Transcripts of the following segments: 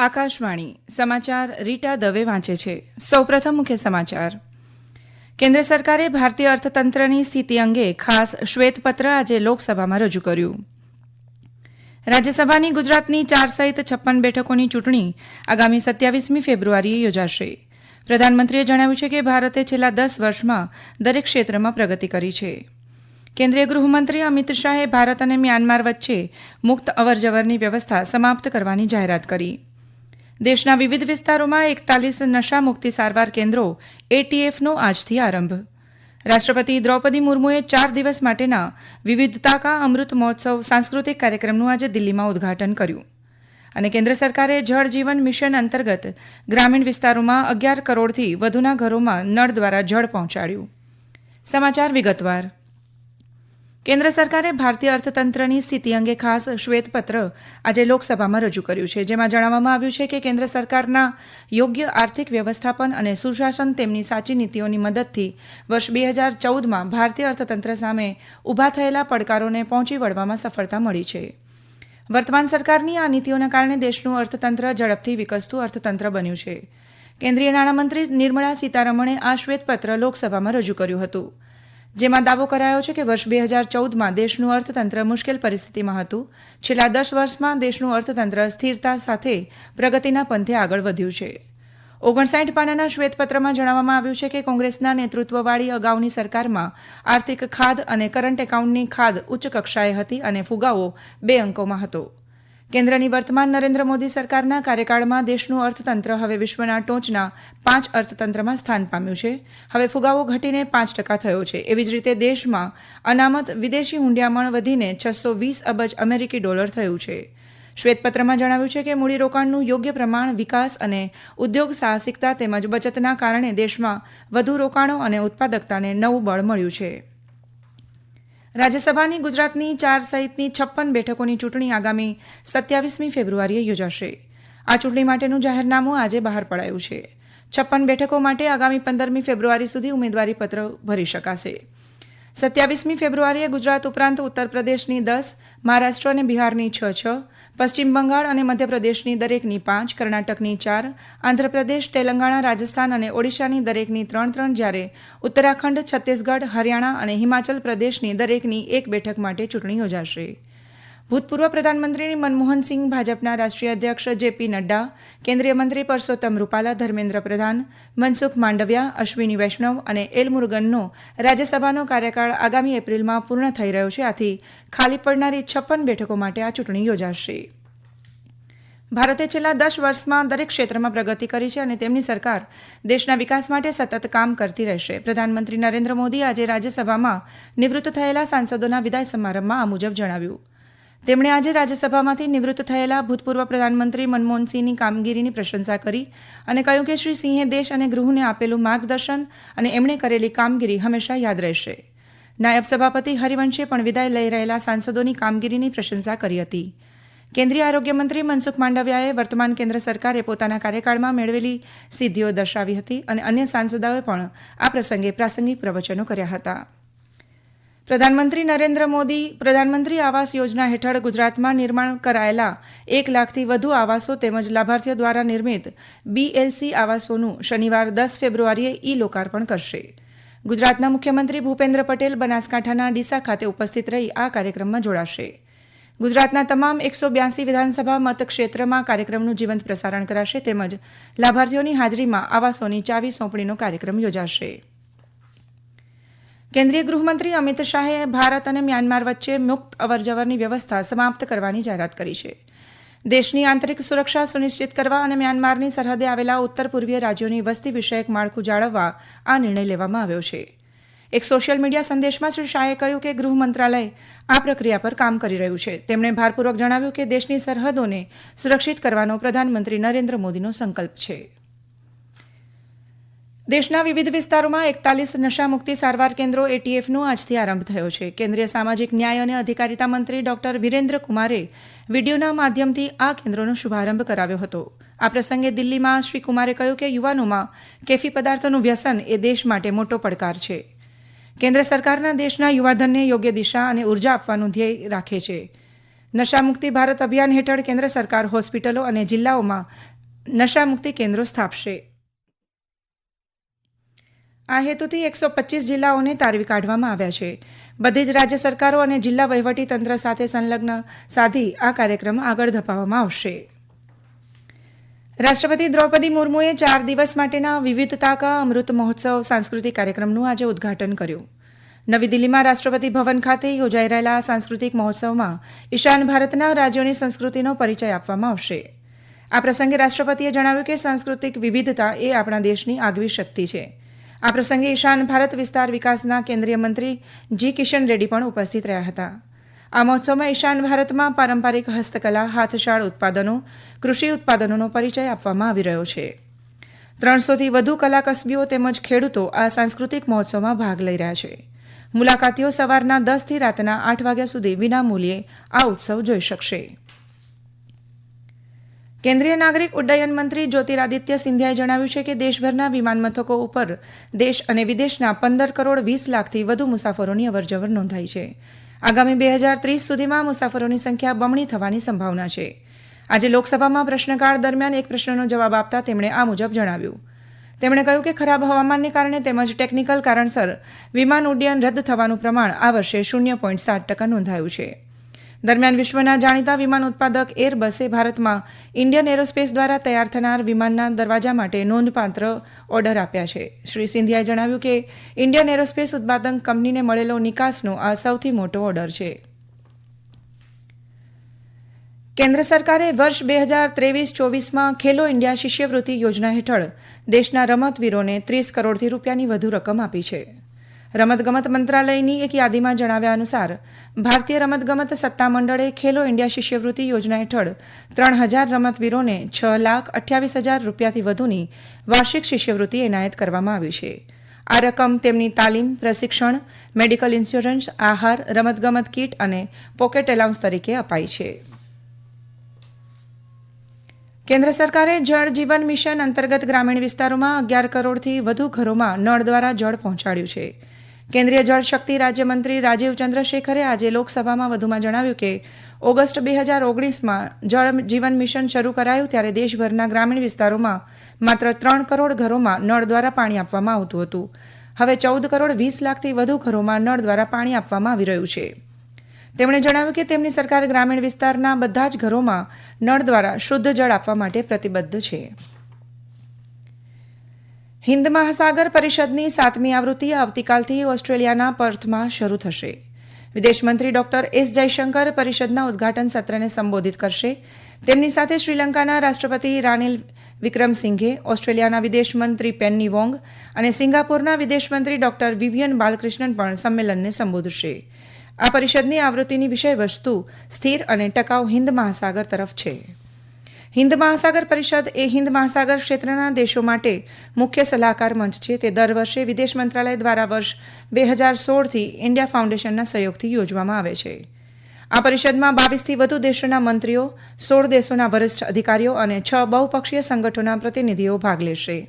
આકાશવાણી, સમાચાર રીટા દવે વાંચે છે. સૌપ્રથમ મુખ્ય સમાચાર. કેન્દ્ર સરકારે ભારતીય અર્થતંત્રની સ્થિતિ અંગે ખાસ શ્વેતપત્ર આજે લોકસભામાં રજૂ કર્યું. રાજ્યસભાની ગુજરાતની ચાર સહિત છપ્પન બેઠકોની ચૂંટણી આગામી સત્યાવીસમી ફેબ્રુઆરીએ યોજાશે. પ્રધાનમંત્રીએ જણાવ્યું છે કે ભારતે છેલ્લા દસ વર્ષમાં દરેક ક્ષેત્રમાં પ્રગતિ કરી છે. કેન્દ્રીય ગૃહમંત્રી અમિત શાહે ભારત અને મ્યાનમાર વચ્ચે મુક્ત અવરજવરની વ્યવસ્થા સમાપ્ત કરવાની જાહેરાત કરી. દેશના વિવિધ વિસ્તારોમાં એકતાલીસ નશા મુક્તિ સારવાર કેન્દ્રો એટીએફનો આજથી આરંભ. રાષ્ટ્રપતિ દ્રૌપદી મુર્મુએ ચાર દિવસ માટેના વિવિધતા કા અમૃત મહોત્સવ સાંસ્કૃતિક કાર્યક્રમનું આજે દિલ્હીમાં ઉદ્ઘાટન કર્યું. અને કેન્દ્ર સરકારે જળ જીવન મિશન અંતર્ગત ગ્રામીણ વિસ્તારોમાં અગિયાર કરોડથી વધુના ઘરોમાં નળ દ્વારા જળ પહોંચાડ્યું. સમાચાર વિગતવાર. કેન્દ્ર સરકારે ભારતીય અર્થતંત્રની સ્થિતિ અંગે ખાસ શ્વેતપત્ર આજે લોકસભામાં રજૂ કર્યું છે, જેમાં જણાવવામાં આવ્યું છે કે કેન્દ્ર સરકારના યોગ્ય આર્થિક વ્યવસ્થાપન અને સુશાસન તેમની સાચી નીતિઓની મદદથી વર્ષ બે હજાર ચૌદમાં ભારતીય અર્થતંત્ર સામે ઊભા થયેલા પડકારોને પહોંચી વળવામાં સફળતા મળી છે. વર્તમાન સરકારની આ નીતિઓના કારણે દેશનું અર્થતંત્ર ઝડપથી વિકસતું અર્થતંત્ર બન્યું છે. કેન્દ્રીય નાણામંત્રી નિર્મળા સીતારમણે આ શ્વેતપત્ર લોકસભામાં રજૂ કર્યું હતું. જેમાં દાવો કરાયો છે કે વર્ષ બે હજાર ચૌદમાં દેશનું અર્થતંત્ર મુશ્કેલ પરિસ્થિતિમાં હતું. છેલ્લા દસ વર્ષમાં દેશનું અર્થતંત્ર સ્થિરતા સાથે પ્રગતિના પંથે આગળ વધ્યું છે. ઓગણસાઠ પાનાના શ્વેતપત્રમાં જણાવવામાં આવ્યું છે કે કોંગ્રેસના નેતૃત્વવાળી અગાઉની સરકારમાં આર્થિક ખાદ અને કરંટ એકાઉન્ટની ખાદ ઉચ્ચ કક્ષાએ હતી અને ફુગાવો બે અંકોમાં હતો. કેન્દ્રની વર્તમાન નરેન્દ્ર મોદી સરકારના કાર્યકાળમાં દેશનું અર્થતંત્ર હવે વિશ્વના ટોચના પાંચ અર્થતંત્રમાં સ્થાન પામ્યું છે. હવે ફુગાવો ઘટીને પાંચ ટકા થયો છે. એવી જ રીતે દેશમાં અનામત વિદેશી હુંડિયામણ વધીને છસો વીસ અબજ અમેરિકી ડોલર થયું છે. શ્વેતપત્રમાં જણાવ્યું છે કે મૂડીરોકાણનું યોગ્ય પ્રમાણ, વિકાસ અને ઉદ્યોગ સાહસિકતા તેમજ બચતના કારણે દેશમાં વધુ રોકાણો અને ઉત્પાદકતાને નવું બળ મળ્યું છે. રાજ્યસભાની ગુજરાતની ચાર સહિતની છપ્પન બેઠકોની ચૂંટણી આગામી સત્યાવીસમી ફેબ્રુઆરીએ યોજાશે. આ ચૂંટણી માટેનું જાહેરનામું આજે બહાર પડાયું છે. છપ્પન બેઠકો માટે આગામી પંદરમી ફેબ્રુઆરી સુધી ઉમેદવારીપત્ર ભરી શકાશે. સત્યાવીસમી ફેબ્રુઆરીએ ગુજરાત ઉપરાંત ઉત્તર પ્રદેશની દસ, મહારાષ્ટ્ર અને બિહારની છ છ, પશ્ચિમ બંગાળ અને મધ્યપ્રદેશની દરેકની પાંચ, કર્ણાટકની ચાર, આંધ્રપ્રદેશ, તેલંગાણા, રાજસ્થાન અને ઓડિશાની દરેકની ત્રણ ત્રણ જ્યારે ઉત્તરાખંડ, છત્તીસગઢ, હરિયાણા અને હિમાચલ પ્રદેશની દરેકની એક બેઠક માટે ચૂંટણી યોજાશે. ભૂતપૂર્વ પ્રધાનમંત્રી મનમોહનસિંહ ભાજપના રાષ્ટ્રીય અધ્યક્ષ જેપી નડ્ડા, કેન્દ્રીય મંત્રી પરસોત્તમ રૂપાલા, ધર્મેન્દ્ર પ્રધાન, મનસુખ માંડવિયા, અશ્વિની વૈષ્ણવ અને એલ મુરુગનનો રાજ્યસભાનો કાર્યકાળ આગામી એપ્રિલમાં પૂર્ણ થઈ રહ્યો છે. આથી ખાલી પડનારી છપ્પન બેઠકો માટે આ ચૂંટણી યોજાશે. ભારતે છેલ્લા દસ વર્ષમાં દરેક ક્ષેત્રમાં પ્રગતિ કરી છે અને તેમની સરકાર દેશના વિકાસ માટે સતત કામ કરતી રહેશે. પ્રધાનમંત્રી નરેન્દ્ર મોદી આજે રાજ્યસભામાં નિવૃત્ત થયેલા સાંસદોના વિદાય સમારંભમાં આ મુજબ જણાવ્યું. તેમણે આજે રાજ્યસભામાંથી નિવૃત્ત થયેલા ભૂતપૂર્વ પ્રધાનમંત્રી મનમોહનસિંહની કામગીરીની પ્રશંસા કરી અને કહ્યું કે શ્રી સિંહે દેશ અને ગૃહને આપેલું માર્ગદર્શન અને એમણે કરેલી કામગીરી હંમેશા યાદ રહેશે. નાયબ સભાપતિ હરિવંશે પણ વિદાય લઈ રહેલા સાંસદોની કામગીરીની પ્રશંસા કરી હતી. કેન્દ્રીય આરોગ્ય મંત્રી મનસુખ માંડવિયાએ વર્તમાન કેન્દ્ર સરકારે પોતાના કાર્યકાળમાં મેળવેલી સિદ્ધિઓ દર્શાવી હતી અને અન્ય સાંસદોએ પણ આ પ્રસંગે પ્રાસંગિક પ્રવચનો કર્યા હતા. પ્રધાનમંત્રી નરેન્દ્ર મોદી પ્રધાનમંત્રી આવાસ યોજના હેઠળ ગુજરાતમાં નિર્માણ કરાયેલા એક લાખથી વધુ આવાસો તેમજ લાભાર્થીઓ દ્વારા નિર્મિત બીએલસી આવાસોનું શનિવાર દસ ફેબ્રુઆરીએ ઈ લોકાર્પણ કરશે. ગુજરાતના મુખ્યમંત્રી ભૂપેન્દ્ર પટેલ બનાસકાંઠાના ડીસા ખાતે ઉપસ્થિત રહી આ કાર્યક્રમમાં જોડાશે. ગુજરાતના તમામ એકસો બ્યાસી વિધાનસભા મતક્ષેત્રમાં કાર્યક્રમનું જીવંત પ્રસારણ કરાશે તેમજ લાભાર્થીઓની હાજરીમાં આવાસોની ચાવી સોંપણીનો કાર્યક્રમ યોજાશે. કેન્દ્રીય ગૃહમંત્રી અમિત શાહે ભારત અને મ્યાનમાર વચ્ચે મુક્ત અવરજવરની વ્યવસ્થા સમાપ્ત કરવાની જાહેરાત કરી છે. દેશની આંતરિક સુરક્ષા સુનિશ્ચિત કરવા અને મ્યાનમારની સરહદે આવેલા ઉત્તર પૂર્વીય રાજ્યોની વસ્તી વિષયક માળખું જાળવવા આ નિર્ણય લેવામાં આવ્યો છે. એક સોશિયલ મીડિયા સંદેશમાં શ્રી શાહે કહ્યું કે ગૃહ મંત્રાલય આ પ્રક્રિયા પર કામ કરી રહ્યું છે. તેમણે ભારપૂર્વક જણાવ્યું કે દેશની સરહદોને સુરક્ષિત કરવાનો પ્રધાનમંત્રી નરેન્દ્ર મોદીનો સંકલ્પ છે. દેશના વિવિધ વિસ્તારોમાં એકતાલીસ નશામુક્તિ સારવાર કેન્દ્રો એટીએફનો આજથી આરંભ થયો છે. કેન્દ્રીય સામાજિક ન્યાય અને અધિકારિતા મંત્રી ડોક્ટર વિરેન્દ્ર કુમારે વિડીયોના માધ્યમથી આ કેન્દ્રોનો શુભારંભ કરાવ્યો હતો. આ પ્રસંગે દિલ્હીમાં શ્રી કુમારે કહ્યું કે યુવાનોમાં કેફી પદાર્થોનું વ્યસન એ દેશ માટે મોટો પડકાર છે. કેન્દ્ર સરકારના દેશના યુવાધનને યોગ્ય દિશા અને ઊર્જા આપવાનું ધ્યેય રાખે છે. નશામુક્તિ ભારત અભિયાન હેઠળ કેન્દ્ર સરકાર હોસ્પિટલો અને જિલ્લાઓમાં નશામુક્તિ કેન્દ્રો સ્થાપશે. આ હેતુથી એકસો પચીસ જિલ્લાઓને તારવી કાઢવામાં આવ્યા છે. બધી જ રાજ્ય સરકારો અને જિલ્લા વહીવટી તંત્ર સાથે સંલગ્ન સાધી આ કાર્યક્રમ આગળ ધપાવવામાં આવશે. રાષ્ટ્રપતિ દ્રૌપદી મુર્મુએ ચાર દિવસ માટેના વિવિધતા કા અમૃત મહોત્સવ સાંસ્કૃતિક કાર્યક્રમનું આજે ઉદ્ઘાટન કર્યું. નવી દિલ્હીમાં રાષ્ટ્રપતિ ભવન ખાતે યોજાઈ રહેલા સાંસ્કૃતિક મહોત્સવમાં ઈશાન ભારતના રાજ્યોની સંસ્કૃતિનો પરિચય આપવામાં આવશે. આ પ્રસંગે રાષ્ટ્રપતિએ જણાવ્યું કે સાંસ્કૃતિક વિવિધતા એ આપણા દેશની આગવી શક્તિ છે. આ પ્રસંગે ઈશાન ભારત વિસ્તાર વિકાસના કેન્દ્રીય મંત્રી જી કિશન રેડ્ડી પણ ઉપસ્થિત રહ્યા હતા. આ મહોત્સવમાં ઈશાન ભારતમાં પારંપરિક હસ્તકલા, હાથશાળ ઉત્પાદનો, કૃષિ ઉત્પાદનોનો પરિચય આપવામાં આવી રહ્યો છે. ત્રણસોથી વધુ કલા કસબીઓ તેમજ ખેડૂતો આ સાંસ્કૃતિક મહોત્સવમાં ભાગ લઈ રહ્યા છે. મુલાકાતીઓ સવારના દસથી રાતના આઠ વાગ્યા સુધી વિનામૂલ્યે આ ઉત્સવ જોઈ શકશે. કેન્દ્રીય નાગરિક ઉડ્ડયન મંત્રી જ્યોતિરાદિત્ય સિંધિયાએ જણાવ્યું છે કે દેશભરના વિમાન મથકો ઉપર દેશ અને વિદેશના પંદર કરોડ વીસ લાખથી વધુ મુસાફરોની અવરજવર નોંધાઈ છે. આગામી બે હજાર ત્રીસ સુધીમાં મુસાફરોની સંખ્યા બમણી થવાની સંભાવના છે. આજે લોકસભામાં પ્રશ્નકાળ દરમિયાન એક પ્રશ્નનો જવાબ આપતા તેમણે આ મુજબ જણાવ્યું. તેમણે કહ્યું કે ખરાબ હવામાનને કારણે તેમજ ટેકનિકલ કારણસર વિમાન ઉડ્ડયન રદ થવાનું પ્રમાણ આ વર્ષે શૂન્ય પોઈન્ટ સાત ટકા નોંધાયું છે. દરમિયાન વિશ્વના જાણીતા વિમાન ઉત્પાદક એરબસે ભારતમાં ઇન્ડિયન એરોસ્પેસ દ્વારા તૈયાર થનાર વિમાનના દરવાજા માટે નોંધપાત્ર ઓર્ડર આપ્યા છે. શ્રી સિંધિયાએ જણાવ્યું કે ઇન્ડિયન એરોસ્પેસ ઉત્પાદન કંપનીને મળેલો નિકાસનો આ સૌથી મોટો ઓર્ડર છે. કેન્દ્ર સરકારે વર્ષ બે હજાર ત્રેવીસ ચોવીસમાં ખેલો ઇન્ડિયા શિષ્યવૃત્તિ યોજના હેઠળ દેશના રમતવીરોને ત્રીસ કરોડથી રૂપિયાની વધુ રકમ આપી છે. રમતગમત મંત્રાલયની એક યાદીમાં જણાવ્યા અનુસાર, ભારતીય રમતગમત સત્તામંડળે ખેલો ઇન્ડિયા શિષ્યવૃત્તિ યોજના હેઠળ ત્રણ હજાર રમતવીરોને છ લાખ અઠ્યાવીસ હજાર રૂપિયાથી વધુની વાર્ષિક શિષ્યવૃત્તિ એનાયત કરવામાં આવી છે. આ રકમ તેમની તાલીમ, પ્રશિક્ષણ, મેડિકલ ઇન્સ્યોરન્સ, આહાર, રમતગમત કીટ અને પોકેટ એલાઉન્સ તરીકે અપાઈ છે. કેન્દ્ર સરકારે જળ જીવન મિશન અંતર્ગત ગ્રામીણ વિસ્તારોમાં અગિયાર કરોડથી વધુ ઘરોમાં નળ દ્વારા જળ પહોંચાડ્યું છે. કેન્દ્રીય જળશક્તિ રાજ્યમંત્રી રાજીવ ચંદ્રશેખરે આજે લોકસભામાં વધુમાં જણાવ્યું કે, ઓગસ્ટ બે હજાર ઓગણીસમાં જળ જીવન મિશન શરૂ કરાયું ત્યારે દેશભરના ગ્રામીણ વિસ્તારોમાં માત્ર ત્રણ કરોડ ઘરોમાં નળ દ્વારા પાણી આપવામાં આવતું હતું. હવે ચૌદ કરોડ વીસ લાખથી વધુ ઘરોમાં નળ દ્વારા પાણી આપવામાં આવી રહ્યું છે. તેમણે જણાવ્યું કે, તેમની સરકાર ગ્રામીણ વિસ્તારના બધા જ ઘરોમાં નળ દ્વારા શુદ્ધ જળ આપવા માટે પ્રતિબદ્ધ છે. હિન્દ મહાસાગર પરિષદની સાતમી આવૃત્તિ આવતીકાલથી ઓસ્ટ્રેલિયાના પર્થમાં શરૂ થશે. વિદેશમંત્રી ડોક્ટર એસ જયશંકર પરિષદના ઉદ્ઘાટન સત્રને સંબોધિત કરશે. તેમની સાથે શ્રીલંકાના રાષ્ટ્રપતિ રાનિલ વિક્રમસિંઘે, ઓસ્ટ્રેલિયાના વિદેશમંત્રી પેન્ની વોંગ અને સિંગાપુરના વિદેશમંત્રી ડોક્ટર વિવિયન બાલકૃષ્ણન પણ સંમેલનને સંબોધશે. આ પરિષદની આવૃત્તિની વિષય વસ્તુ સ્થિર અને ટકાઉ હિન્દ મહાસાગર તરફ છે. હિન્દ મહાસાગર પરિષદ એ હિન્દ મહાસાગર ક્ષેત્રના દેશો માટે મુખ્ય સલાહકાર મંચ છે. તે દર વર્ષે વિદેશ મંત્રાલય દ્વારા વર્ષ બે હજાર સોળથી ઇન્ડિયા ફાઉન્ડેશનના સહયોગથી યોજવામાં આવે છે. આ પરિષદમાં બાવીસથી વધુ દેશોના મંત્રીઓ, સોળ દેશોના વરિષ્ઠ અધિકારીઓ અને છ બહુપક્ષીય સંગઠનોના પ્રતિનિધિઓ ભાગ લેશે.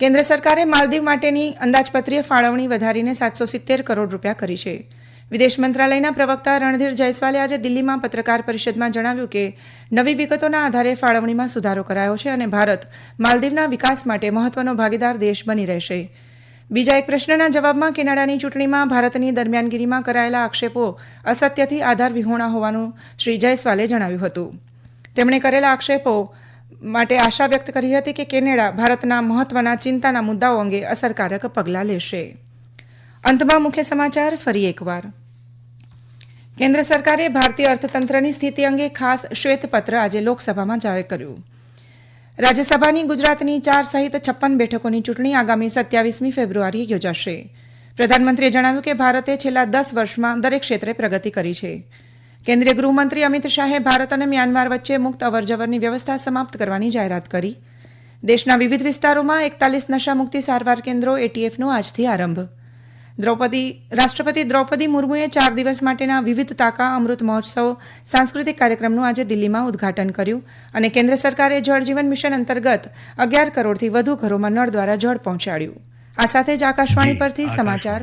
કેન્દ્ર સરકારે માલદીવ માટેની અંદાજપત્રીય ફાળવણી વધારીને સાતસો સિત્તેર કરોડ રૂપિયા કરી છે. વિદેશ મંત્રાલયના પ્રવક્તા રણધીર જયસ્વાલે આજે દિલ્હીમાં પત્રકાર પરિષદમાં જણાવ્યું કે નવી વિગતોના આધારે ફાળવણીમાં સુધારો કરાયો છે અને ભારત માલદીવના વિકાસ માટે મહત્વનો ભાગીદાર દેશ બની રહેશે. બીજા એક પ્રશ્નના જવાબમાં કેનેડાની ચૂંટણીમાં ભારતની દરમિયાનગીરીમાં કરાયેલા આક્ષેપો અસત્યથી આધાર વિહોણા હોવાનું શ્રી જયસ્વાલે જણાવ્યું હતું. તેમણે કરેલા આક્ષેપો માટે આશા વ્યક્ત કરી હતી કે કેનેડા ભારતના મહત્વના ચિંતાના મુદ્દાઓ અંગે અસરકારક પગલાં લેશે. અંતમાં મુખ્ય સમાચાર, ફરી એકવાર. કેન્દ્ર સરકારે ભારતીય અર્થતંત્રની સ્થિતિ અંગે ખાસ શ્વેતપત્ર આજે લોકસભામાં જાહેર કર્યું. રાજ્યસભાની ગુજરાતની ચાર સહિત છપ્પન બેઠકોની ચૂંટણી આગામી સત્યાવીસમી ફેબ્રુઆરીએ યોજાશે. પ્રધાનમંત્રીએ જણાવ્યું કે ભારતે છેલ્લા દસ વર્ષમાં દરેક ક્ષેત્રે પ્રગતિ કરી છે. કેન્દ્રીય ગૃહમંત્રી અમિત શાહે ભારત અને મ્યાનમાર વચ્ચે મુક્ત અવરજવરની વ્યવસ્થા સમાપ્ત કરવાની જાહેરાત કરી. દેશના વિવિધ વિસ્તારોમાં એકતાલીસ નશામુક્તિ સારવાર કેન્દ્રો એટીએફનો આજથી આરંભ. દ્રૌપદી રાષ્ટ્રપતિ દ્રૌપદી મુર્મુએ ચાર દિવસ માટેના વિવિધ તાકા અમૃત મહોત્સવ સાંસ્કૃતિક કાર્યક્રમનું આજે દિલ્હીમાં ઉદ્ઘાટન કર્યું અને કેન્દ્ર સરકારે જળ જીવન મિશન અંતર્ગત અગિયાર કરોડથી વધુ ઘરોમાં નળ દ્વારા જળ પહોંચાડ્યું. આ સાથે જ આકાશવાણી પરથી સમાચાર.